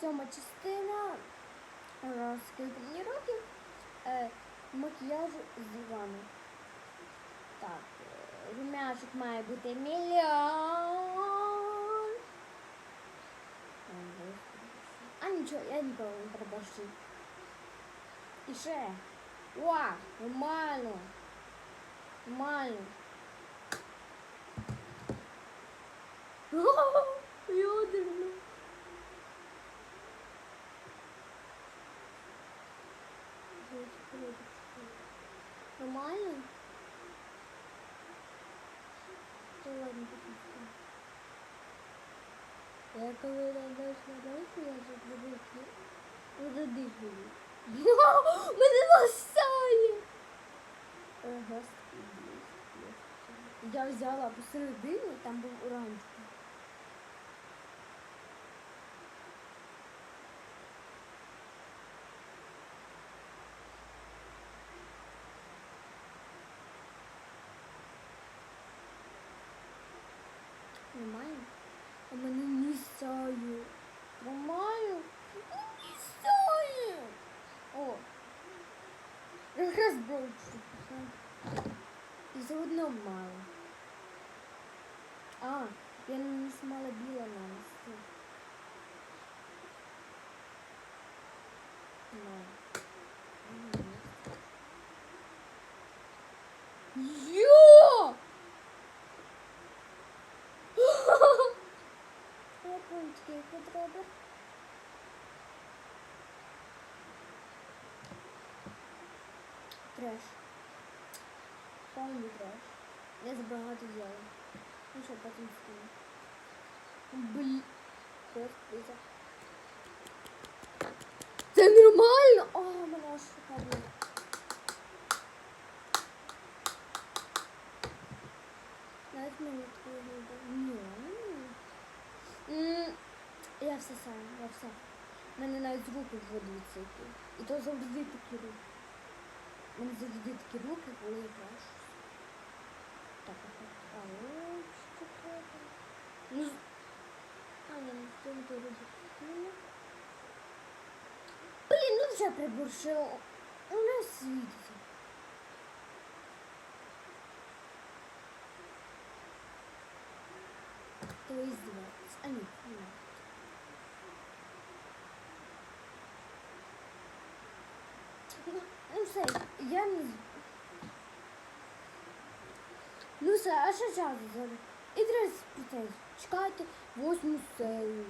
сьома частина. Раз скільки мені років. Е, макіяжу з вами. Так, е, румяшок має бути мільйон. Ой, господи. А нічого, я ніколи не пробачу. І ще. Ва, нормально. Нормально. Нормально? Да ладно, посмотрим. Я коли дальше дальше, я же привыкну. Задихаю. Мене лосає! Ага, Я взяла посередину, там був Якраз більше. І заодно мало. А, я не смала біла нанести. Ну. Йо! Я пунктики Треш. Повний треш. Я забагато взяла. Ну що, потім скину. Блін. Господи. Це нормально! О, мене аж шоколадно. Навіть мені такого не було. Ні. М, Я все сам, я все. У мене навіть з руки вводиться йти. І то завжди такі руки. У мене завжди такі руки, коли я граю. Так, так, а ось що треба. Ну, з- а, я не в тому то робити. Блін, ну вже приборшило. У нас світиться. То издевается. А нет, Ну все, я не... Ну все, а що час зараз? І треба спитати. Чекайте восьму серію.